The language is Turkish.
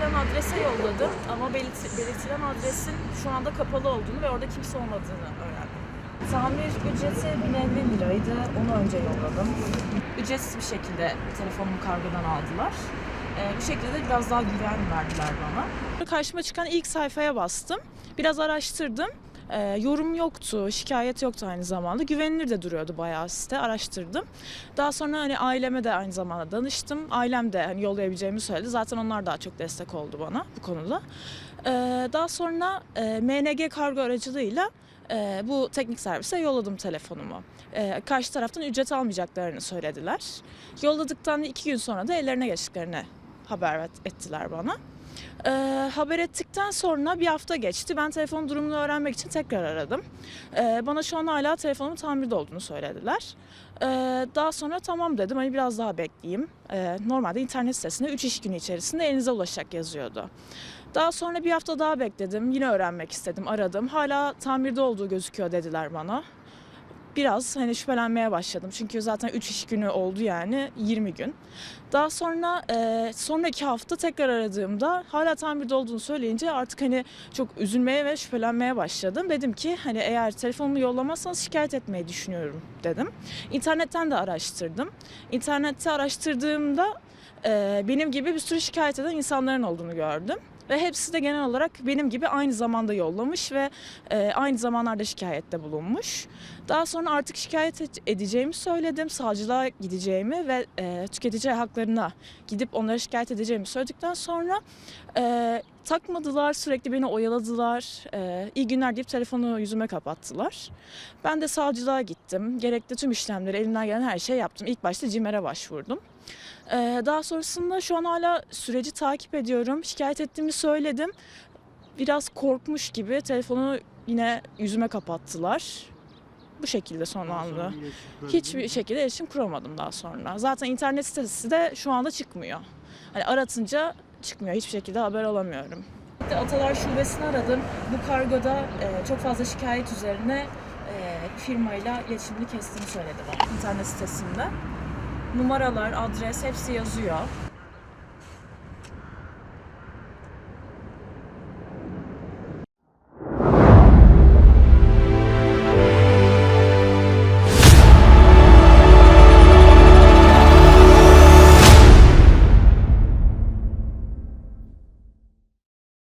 belirtilen adrese yolladım ama belirti- belirtilen adresin şu anda kapalı olduğunu ve orada kimse olmadığını öğrendim. Tamir ücreti 1050 liraydı. Onu önce yolladım. Ücretsiz bir şekilde telefonumu kargodan aldılar. Ee, bu şekilde de biraz daha güven verdiler bana. Karşıma çıkan ilk sayfaya bastım. Biraz araştırdım. Ee, yorum yoktu, şikayet yoktu aynı zamanda. Güvenilir de duruyordu bayağı site. Araştırdım. Daha sonra hani aileme de aynı zamanda danıştım. Ailem de hani yollayabileceğimi söyledi. Zaten onlar daha çok destek oldu bana bu konuda. Ee, daha sonra e, MNG kargo aracılığıyla e, bu teknik servise yolladım telefonumu. E, karşı taraftan ücret almayacaklarını söylediler. Yolladıktan iki gün sonra da ellerine geçtiklerini haber et- ettiler bana. E, haber ettikten sonra bir hafta geçti. Ben telefonun durumunu öğrenmek için tekrar aradım. E, bana şu an hala telefonumun tamirde olduğunu söylediler. E, daha sonra tamam dedim hani biraz daha bekleyeyim. E, normalde internet sitesinde 3 iş günü içerisinde elinize ulaşacak yazıyordu. Daha sonra bir hafta daha bekledim. Yine öğrenmek istedim. Aradım. Hala tamirde olduğu gözüküyor dediler bana. Biraz hani şüphelenmeye başladım. Çünkü zaten 3 iş günü oldu yani 20 gün. Daha sonra e, sonraki hafta tekrar aradığımda hala tamirde olduğunu söyleyince artık hani çok üzülmeye ve şüphelenmeye başladım. Dedim ki hani eğer telefonumu yollamazsanız şikayet etmeyi düşünüyorum dedim. İnternetten de araştırdım. İnternette araştırdığımda e, benim gibi bir sürü şikayet eden insanların olduğunu gördüm. Ve hepsi de genel olarak benim gibi aynı zamanda yollamış ve e, aynı zamanlarda şikayette bulunmuş. Daha sonra artık şikayet et- edeceğimi söyledim. Savcılığa gideceğimi ve e, tüketici haklarına gidip onlara şikayet edeceğimi söyledikten sonra e, takmadılar. Sürekli beni oyaladılar. E, iyi günler deyip telefonu yüzüme kapattılar. Ben de savcılığa gittim. Gerekli tüm işlemleri elimden gelen her şeyi yaptım. İlk başta CİMER'e başvurdum. Ee, daha sonrasında şu an hala süreci takip ediyorum. Şikayet ettiğimi söyledim. Biraz korkmuş gibi telefonu yine yüzüme kapattılar. Bu şekilde sonlandı. Hiçbir şekilde iletişim kuramadım daha sonra. Zaten internet sitesi de şu anda çıkmıyor. Hani aratınca çıkmıyor. Hiçbir şekilde haber alamıyorum. Atalar Şubesi'ni aradım. Bu kargoda e, çok fazla şikayet üzerine e, firmayla iletişimini kestiğini söyledi bana internet sitesinde numaralar, adres hepsi yazıyor.